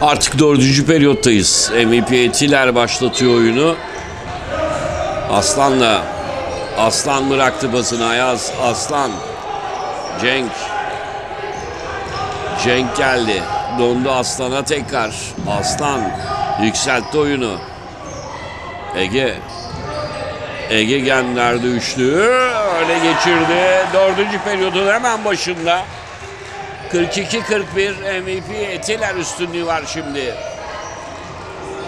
Artık dördüncü periyottayız. MVP Etiler başlatıyor oyunu. Aslan'la Aslan bıraktı basını Ayaz Aslan Cenk Cenk geldi. Dondu Aslan'a tekrar. Aslan yükseltti oyunu. Ege Ege gönderdi üçlüyü. Öyle geçirdi. Dördüncü periyodun hemen başında. 42-41 MVP Etiler üstünlüğü var şimdi.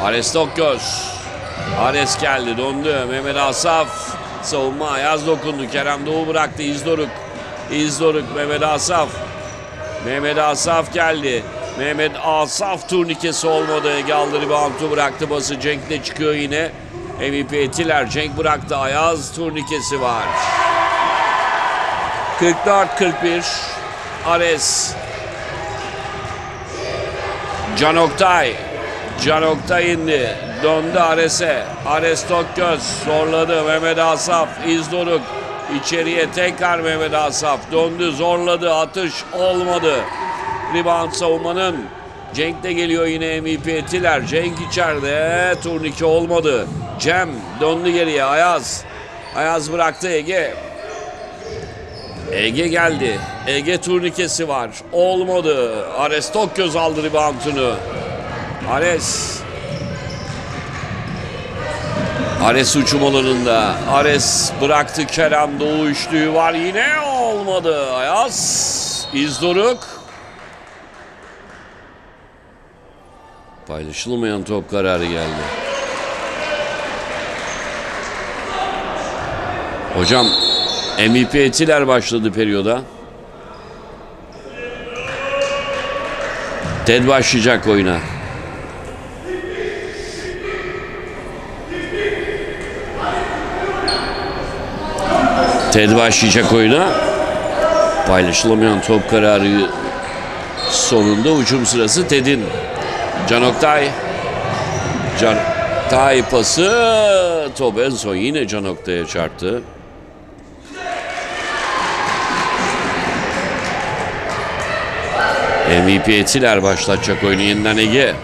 Ares Tokgöz. Ares geldi dondu. Mehmet Asaf. Savunma Ayaz dokundu. Kerem Doğu bıraktı. İzdoruk. İzdoruk Mehmet Asaf. Mehmet Asaf geldi. Mehmet Asaf turnikesi olmadı. Ege aldı reboundu bıraktı bası. Cenk de çıkıyor yine. MVP Etiler. Cenk bıraktı. Ayaz turnikesi var. 44-41. Ares. Can Oktay. Can Oktay indi. Döndü Ares'e. Ares Tokgöz zorladı. Mehmet Asaf. İzdoruk. İçeriye tekrar Mehmet Asaf. Döndü zorladı. Atış olmadı. Rebound savunmanın. Cenk de geliyor yine MVP Etiler. Cenk içeride. Turnike olmadı. Cem döndü geriye. Ayaz. Ayaz bıraktı Ege. Ege geldi. Ege turnikesi var. Olmadı. Ares Tokgöz aldı reboundunu. Ares. Ares uçum alanında. Ares bıraktı Kerem Doğu üçlüğü var. Yine olmadı. Ayaz. İzdoruk. Paylaşılmayan top kararı geldi. Hocam MVP Etiler başladı periyoda. Ted başlayacak oyuna. Ted başlayacak oyuna. Paylaşılamayan top kararı sonunda uçum sırası Ted'in. Can Oktay. Can Oktay pası. Top en son yine Can Oktay'a çarptı. MVP Etiler başlatacak oyunu yeniden Ege.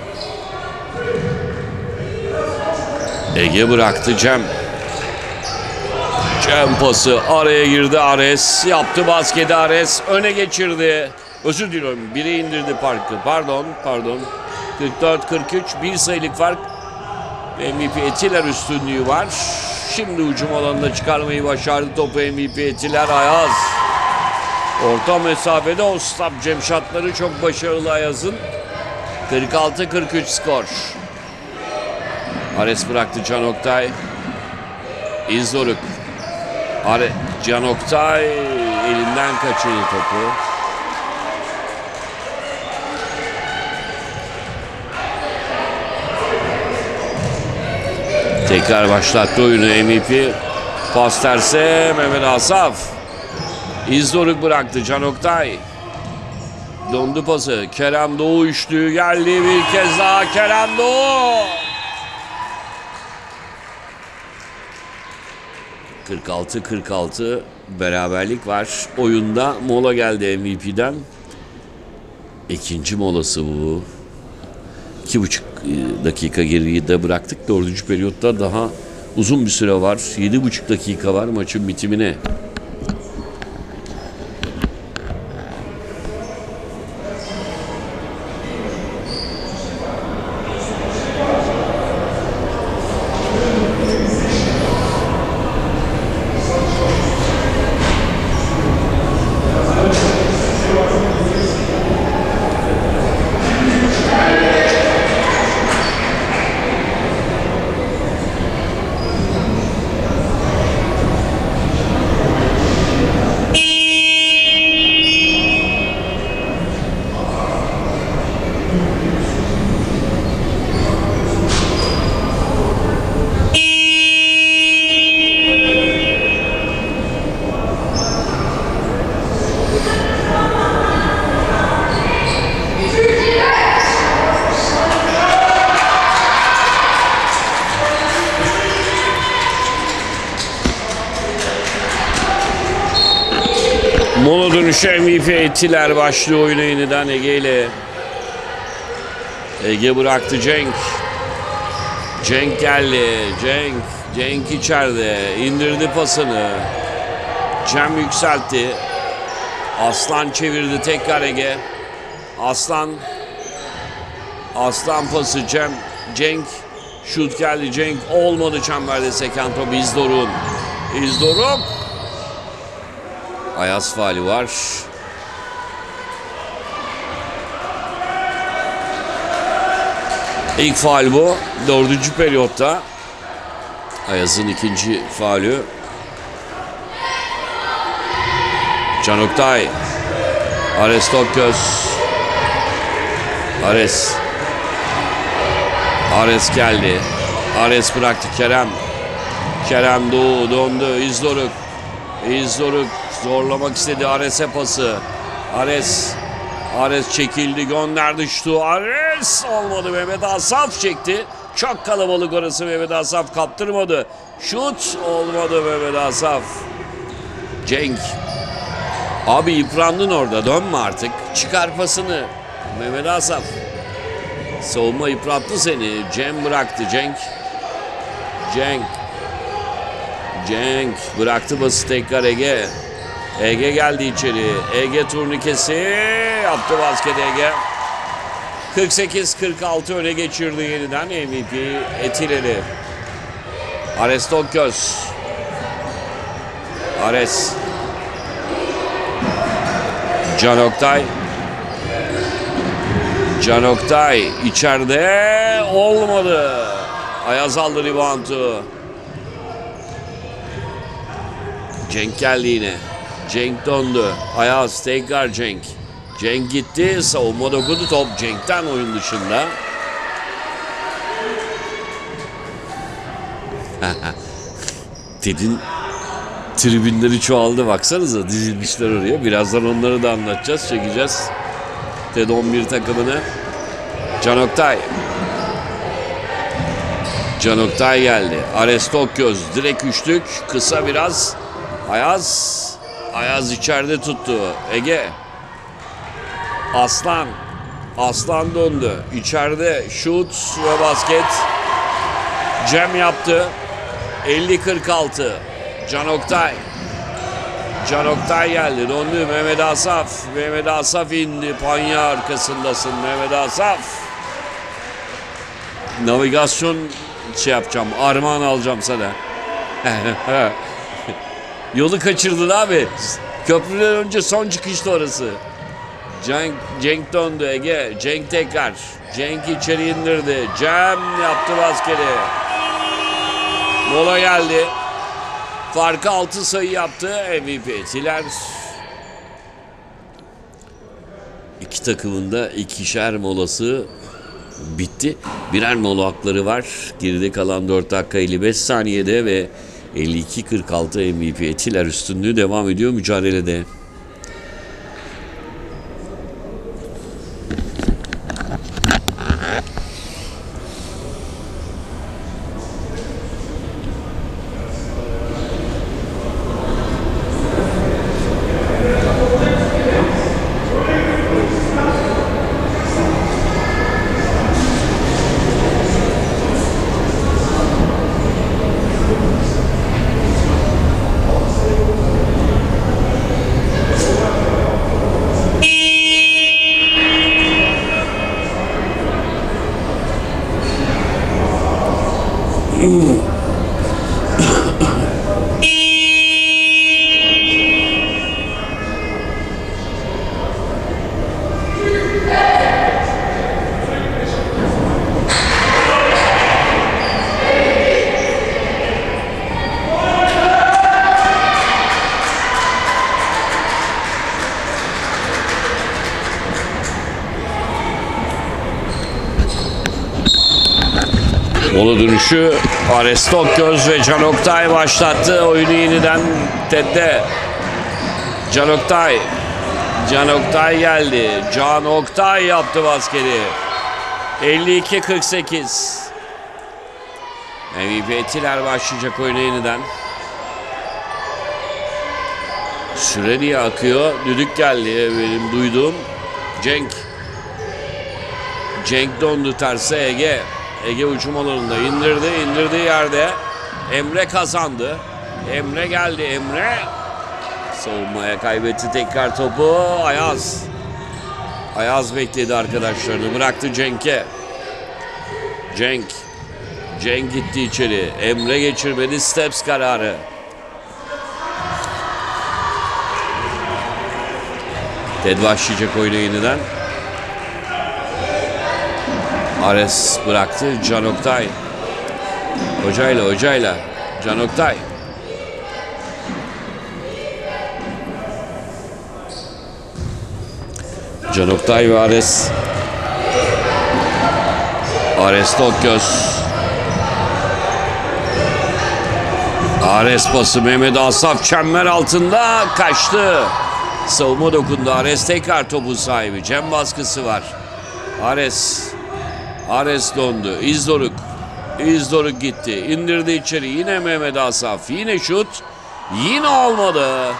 Ege bıraktı Cem. Cem pası araya girdi Ares. Yaptı basketi Ares. Öne geçirdi. Özür diliyorum. Biri indirdi parkı. Pardon, pardon. 44-43 bir sayılık fark. MVP Etiler üstünlüğü var. Şimdi ucum alanına çıkarmayı başardı topu MVP Etiler Ayaz. Orta mesafede o stop Cem şatları çok başarılı Ayaz'ın. 46-43 skor. Ares bıraktı Can Oktay. İzdoruk. Are Can Oktay elinden kaçırdı topu. Tekrar başlattı oyunu MVP. Pas terse Mehmet Asaf. İzdoruk bıraktı Can Oktay. Dondu pası. Kerem Doğu üçlüğü geldi bir kez daha Kerem Doğu. 46-46 beraberlik var. Oyunda mola geldi MVP'den. İkinci molası bu. İki buçuk e, dakika geride bıraktık. Dördüncü periyotta daha uzun bir süre var. Yedi buçuk dakika var maçın bitimine. Mola dönüşü MVP Etiler başlıyor oyuna yeniden Ege ile. Ege bıraktı Cenk. Cenk geldi. Cenk. Cenk içeride. indirdi pasını. Cem yükseltti. Aslan çevirdi tekrar Ege. Aslan. Aslan pası Cem. Cenk. Şut geldi Cenk. Olmadı çemberde seken top İzdoruk'un. İzdoruk. Ayaz faali var. İlk faal bu. Dördüncü periyotta. Ayaz'ın ikinci faulü. Can Oktay. Ares Tokgöz. Ares. Ares geldi. Ares bıraktı Kerem. Kerem Doğu döndü. İzdoruk. İzdoruk zorlamak istedi Ares'e pası. Ares. Ares çekildi gönderdi şutu. Ares olmadı Mehmet Asaf çekti. Çok kalabalık orası Mehmet Asaf kaptırmadı. Şut olmadı Mehmet Asaf. Cenk. Abi yıprandın orada dönme artık. Çıkar pasını. Mehmet Asaf. Savunma yıprattı seni. Cem bıraktı Cenk. Cenk. Cenk bıraktı bası tekrar Ege. Ege geldi içeri. Ege turnikesi yaptı basket Ege. 48-46 öne geçirdi yeniden MVP Etileri. Ares Tokgöz. Ares. Can Oktay. Can Oktay içeride olmadı. Ayaz aldı reboundu. Cenk geldi yine. Cenk döndü. Ayaz tekrar Cenk. Cenk gitti. Savunma dokundu. Top Cenk'ten oyun dışında. Ted'in tribünleri çoğaldı. Baksanıza dizilmişler oraya. Birazdan onları da anlatacağız. Çekeceğiz. TED 11 takımını. Can Oktay. Can Oktay geldi. Ares Tokgöz direkt üçlük. Kısa biraz. Ayaz. Ayaz içeride tuttu. Ege. Aslan. Aslan döndü. İçeride şut ve basket. Cem yaptı. 50-46. Can Oktay. Can Oktay geldi. Döndü. Mehmet Asaf. Mehmet Asaf indi. Panya arkasındasın Mehmet Asaf. Navigasyon şey yapacağım. Armağan alacağım sana. Yolu kaçırdın abi. Köprüden önce son çıkıştı orası. Cenk, Cenk döndü Ege. Cenk tekrar. Cenk içeri indirdi. Cem yaptı basketi. Mola geldi. Farkı 6 sayı yaptı MVP. Tiler iki takımında ikişer molası bitti. Birer mola hakları var. Geride kalan 4 dakika 55 saniyede ve 52-46 MVP. Tiler üstünlüğü devam ediyor mücadelede. Mola dönüşü Ares Tokgöz ve Can Oktay başlattı. Oyunu yeniden Ted'de. Can Oktay. Can Oktay geldi. Can Oktay yaptı basketi. 52-48. MVP Tiler başlayacak oyuna yeniden. Süre diye akıyor. Düdük geldi benim duyduğum. Cenk. Cenk dondu terse Ege. Ege uçum alanında indirdi. indirdiği yerde Emre kazandı. Emre geldi. Emre savunmaya kaybetti tekrar topu. Ayaz. Ayaz bekledi arkadaşlarını. Bıraktı Cenk'e. Cenk. Cenk gitti içeri. Emre geçirmedi. Steps kararı. Ted başlayacak oyuna yeniden. Ares bıraktı. Can Oktay. Hocayla hocayla. Can Oktay. Can Oktay ve Ares. Ares Tokgöz. Ares pası Mehmet Asaf çember altında kaçtı. Savunma dokundu. Ares tekrar topun sahibi. Cem baskısı var. Ares. Ares dondu. İzdoruk. İzdoruk gitti. İndirdi içeri. Yine Mehmet Asaf. Yine şut. Yine olmadı.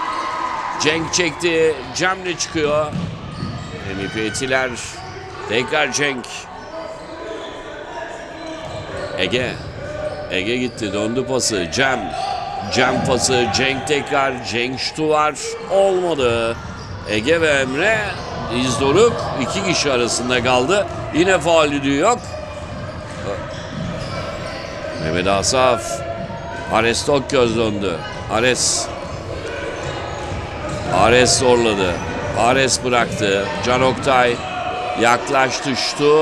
Cenk çekti. Cem'le çıkıyor. MVP Etiler. Tekrar Cenk. Ege. Ege gitti. Döndü pası. Cem. Cem pası. Cenk tekrar. Cenk şutu var. Olmadı. Ege ve Emre İzdoruk iki kişi arasında kaldı. Yine faul düdüğü yok. Mehmet Asaf. Ares Tokgöz döndü. Ares. Ares zorladı. Ares bıraktı. Can Oktay yaklaştı şutu.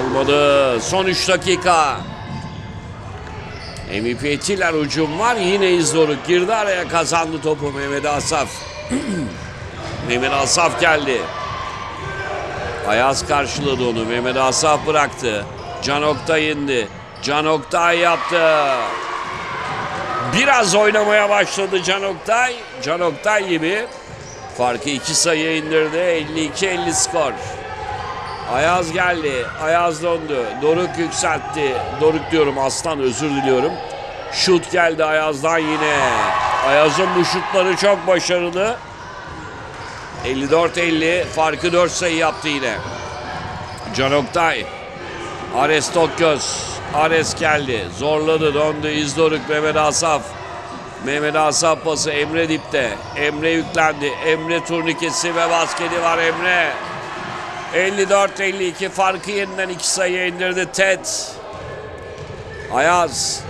Olmadı. Son 3 dakika. MVP Etiler ucum var. Yine İzdoruk girdi araya kazandı topu Mehmet Asaf. Mehmet Asaf geldi. Ayaz karşıladı onu. Mehmet Asaf bıraktı. Can Oktay indi. Can Oktay yaptı. Biraz oynamaya başladı Can Oktay. Can Oktay gibi. Farkı iki sayıya indirdi. 52-50 skor. Ayaz geldi. Ayaz döndü. Doruk yükseltti. Doruk diyorum aslan özür diliyorum. Şut geldi Ayaz'dan yine. Ayaz'ın bu şutları çok başarılı. 54-50 farkı 4 sayı yaptı yine. Can Oktay. Ares Tokgöz. Ares geldi. Zorladı döndü. İzdoruk Mehmet Asaf. Mehmet Asaf pası Emre dipte. Emre yüklendi. Emre turnikesi ve basketi var Emre. 54-52 farkı yeniden 2 sayıya indirdi Ted. Ayaz.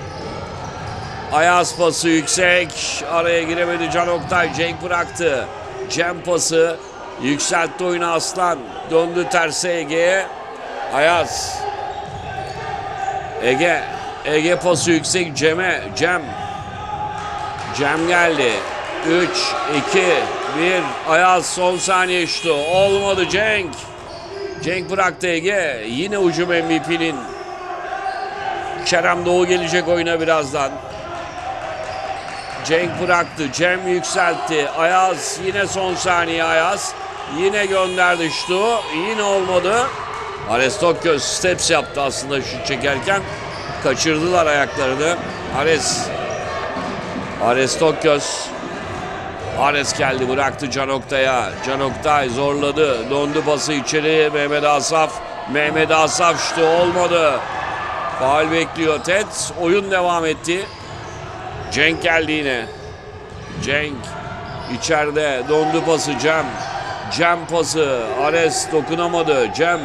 Ayaz pası yüksek. Araya giremedi Can Oktay. Cenk bıraktı. Cem pası. Yükseltti oyunu Aslan. Döndü terse Ege'ye. Ayaz. Ege. Ege pası yüksek Cem'e. Cem. Cem geldi. 3, 2, 1. Ayaz son saniye şutu. Olmadı Cenk. Cenk bıraktı Ege. Yine ucum MVP'nin. Kerem Doğu gelecek oyuna birazdan. Cenk bıraktı. Cem yükseltti. Ayaz yine son saniye Ayaz. Yine gönderdi şutu. Yine olmadı. Ares Tokyo steps yaptı aslında şut çekerken. Kaçırdılar ayaklarını. Ares Ares Tokyos Ares geldi bıraktı Can Oktay'a. Can Oktay zorladı. Dondu pası içeri Mehmet Asaf. Mehmet Asaf şutu olmadı. Faal bekliyor Ted. Oyun devam etti. Cenk geldi yine. Cenk içeride dondu pası Cem. Cem pası. Ares dokunamadı. Cem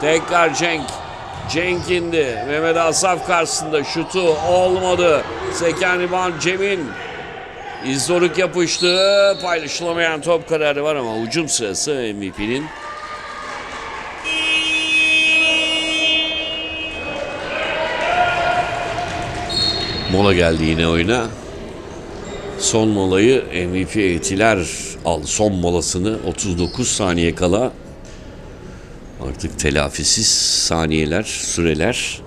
tekrar Cenk. Cenk indi. Mehmet Asaf karşısında şutu olmadı. Seken Riban Cem'in. İzdoruk yapıştı. Paylaşılamayan top kararı var ama ucum sırası MVP'nin. Mola geldi yine oyuna. Son molayı MVP Etiler al. Son molasını 39 saniye kala artık telafisiz saniyeler, süreler.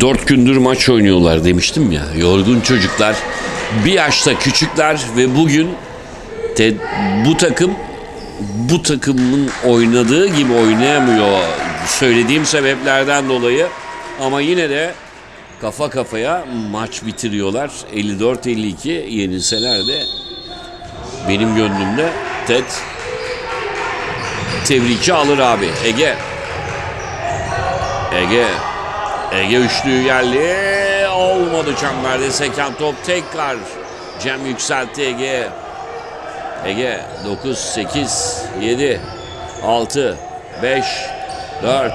Dört gündür maç oynuyorlar demiştim ya. Yorgun çocuklar. Bir yaşta küçükler ve bugün te- bu takım bu takımın oynadığı gibi oynayamıyor. Söylediğim sebeplerden dolayı. Ama yine de kafa kafaya maç bitiriyorlar. 54-52 yenilseler de benim gönlümde Ted tebriki alır abi. Ege. Ege. Ege üçlüğü geldi. Olmadı çemberde seken top tekrar. Cem yükseltti Ege. Ege 9, 8, 7, 6, 5, 4.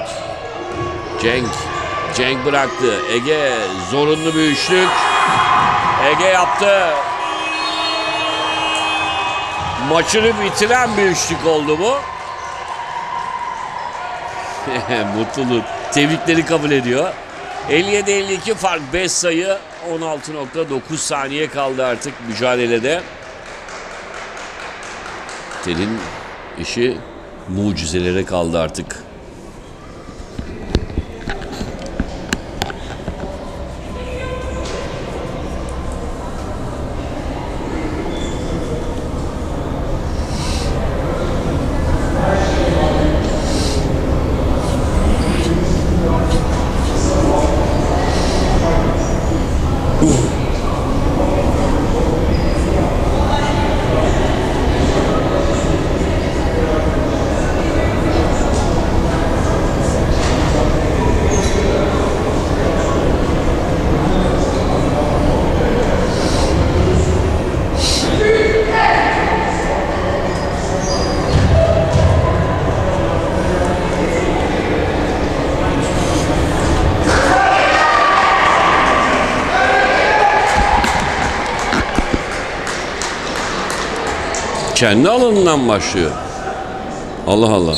Cenk. Cenk bıraktı. Ege zorunlu bir üçlük. Ege yaptı. Maçını bitiren bir üçlük oldu bu. Mutluluk. Tebrikleri kabul ediyor. 57-52 fark 5 sayı 16.9 saniye kaldı artık mücadelede. Telin işi mucizelere kaldı artık. Kendi alanından başlıyor. Allah Allah.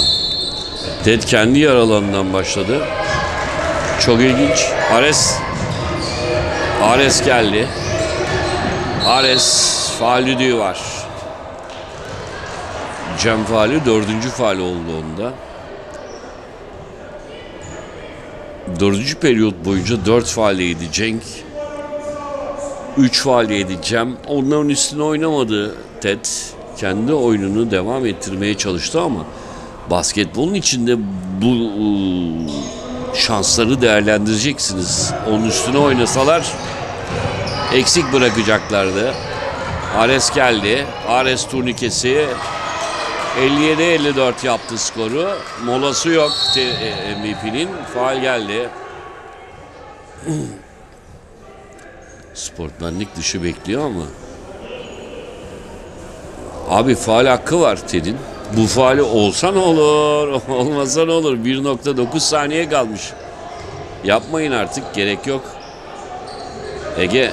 Ted kendi yer alanından başladı. Çok ilginç. Ares Ares geldi. Ares faal düdüğü var. Cem faali dördüncü faal oldu onda. Dördüncü periyot boyunca dört faal yedi Cenk. Üç faal yedi Cem. Onların üstüne oynamadı Ted. Kendi oyununu devam ettirmeye çalıştı ama basketbolun içinde bu ıı, şansları değerlendireceksiniz. Onun üstüne oynasalar eksik bırakacaklardı. Ares geldi. Ares turnikesi 57-54 yaptı skoru. Molası yok te- MVP'nin. Faal geldi. Sportmenlik dışı bekliyor ama. Abi faal hakkı var Ted'in. Bu faali olsa ne olur, olmasa ne olur. 1.9 saniye kalmış. Yapmayın artık, gerek yok. Ege.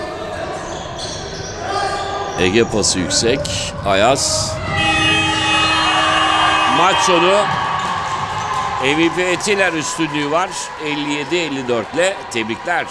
Ege pası yüksek. Ayaz. Maç sonu MVP Etiler üstünlüğü var. 57-54 ile tebrikler.